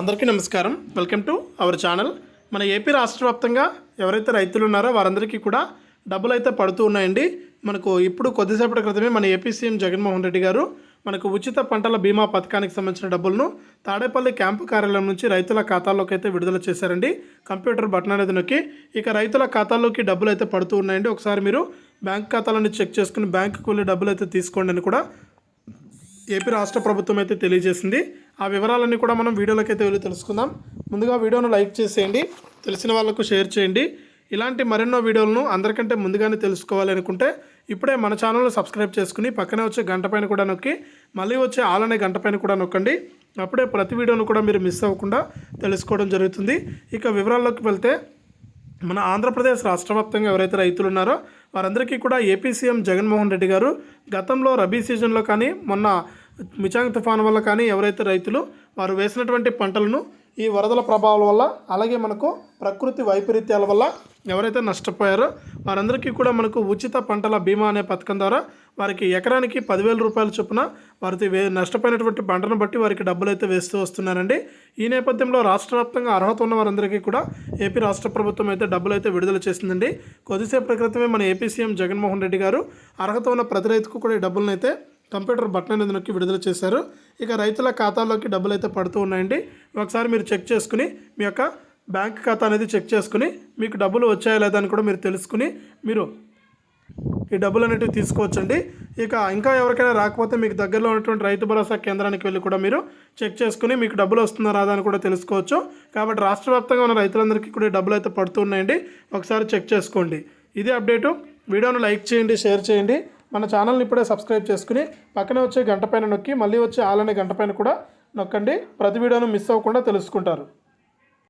అందరికీ నమస్కారం. Welcome to our channel. మన ఏపీ రాష్ట్ర వ్యాప్తంగా ఎవరైతే రైతులు ఉన్నారో వారందరికీ కూడా డబ్బులు అయితే పడుతూ ఉన్నాయండి. మనకు ఇప్పుడు కొద్దిసేపటి క్రితమే మన ఏపీ సీఎం జగన్మోహన్ రెడ్డి గారు మనకు ఉచిత పంటల బీమా పథకానికి సంబంధించిన డబ్బులను తాడేపల్లి క్యాంపు కార్యాలయం నుంచి రైతుల ఖాతాల్లోకి అయితే విడుదల చేశారండి. కంప్యూటర్ బటన్ అనేది నొక్కి ఇక రైతుల ఖాతాల్లోకి డబ్బులు అయితే పడుతూ ఉన్నాయండి. ఒకసారి మీరు బ్యాంక్ ఖాతాలను చెక్ చేసుకుని బ్యాంకుకు వెళ్ళి డబ్బులు అయితే తీసుకోండి అని కూడా ఏపీ రాష్ట్ర ప్రభుత్వం అయితే తెలియజేసింది. ఆ వివరాలన్నీ కూడా మనం వీడియోలోకి అయితే వెళ్ళి తెలుసుకుందాం. ముందుగా వీడియోను లైక్ చేసేయండి. తెలిసిన వాళ్ళకు షేర్ చేయండి. ఇలాంటి మరెన్నో వీడియోలను అందరికంటే ముందుగానే తెలుసుకోవాలి అనుకుంటే ఇప్పుడే మన ఛానల్ను సబ్స్క్రైబ్ చేసుకుని పక్కనే వచ్చే గంట పైన కూడా నొక్కి మళ్ళీ వచ్చే ఆల్ అనే గంట పైన కూడా నొక్కండి. అప్పుడే ప్రతి వీడియోను కూడా మీరు మిస్ అవ్వకుండా తెలుసుకోవడం జరుగుతుంది. ఇక వివరాల్లోకి వెళ్తే మన ఆంధ్రప్రదేశ్ రాష్ట్ర వ్యాప్తంగా ఎవరైతే రైతులు ఉన్నారో వారందరికీ కూడా ఏపీ సీఎం జగన్మోహన్ రెడ్డి గారు గతంలో రబీ సీజన్లో కానీ మొన్న మిచాంగ్ తుఫాను వల్ల కానీ ఎవరైతే రైతులు వారు వేసినటువంటి పంటలను ఈ వరదల ప్రభావం వల్ల అలాగే మనకు ప్రకృతి వైపరీత్యాల వల్ల ఎవరైతే నష్టపోయారో వారందరికీ కూడా మనకు ఉచిత పంటల బీమా అనే పథకం ద్వారా వారికి ఎకరానికి పదివేల రూపాయల చొప్పున వారికి వే నష్టపోయినటువంటి పంటను బట్టి వారికి డబ్బులు అయితే వేస్తూ వస్తున్నారండి. ఈ నేపథ్యంలో రాష్ట్ర వ్యాప్తంగా అర్హత ఉన్న వారందరికీ కూడా ఏపీ రాష్ట్ర ప్రభుత్వం అయితే డబ్బులు అయితే విడుదల చేసిందండి. కొద్దిసేపు క్రితమే మన ఏపీ సీఎం జగన్మోహన్ రెడ్డి గారు అర్హత ఉన్న ప్రతి రైతుకు కూడా ఈ డబ్బులను అయితే కంప్యూటర్ బటన్ అనేది నొక్కి విడుదల చేశారు. ఇక రైతుల ఖాతాలోకి డబ్బులు అయితే పడుతూ ఉన్నాయండి. ఒకసారి మీరు చెక్ చేసుకుని మీ యొక్క బ్యాంక్ ఖాతా అనేది చెక్ చేసుకుని మీకు డబ్బులు వచ్చాయా లేదా అని కూడా మీరు తెలుసుకుని మీరు ఈ డబ్బులు అనేటివి తీసుకోవచ్చండి. ఇక ఇంకా ఎవరికైనా రాకపోతే మీకు దగ్గరలో ఉన్నటువంటి రైతు భరోసా కేంద్రానికి వెళ్ళి కూడా మీరు చెక్ చేసుకుని మీకు డబ్బులు వస్తుందా రాదా అని కూడా తెలుసుకోవచ్చు. కాబట్టి రాష్ట్ర వ్యాప్తంగా ఉన్న రైతులందరికీ కూడా డబ్బులు అయితే పడుతున్నాయండి. ఒకసారి చెక్ చేసుకోండి. ఇది అప్డేటు. వీడియోను లైక్ చేయండి షేర్ చేయండి. మన ఛానల్ని ఇప్పుడే సబ్స్క్రైబ్ చేసుకుని పక్కనే వచ్చే గంట పైన నొక్కి మళ్ళీ వచ్చే ఆలనే గంట పైన కూడా నొక్కండి. ప్రతి వీడియోను మిస్ అవ్వకుండా తెలుసుకుంటారు.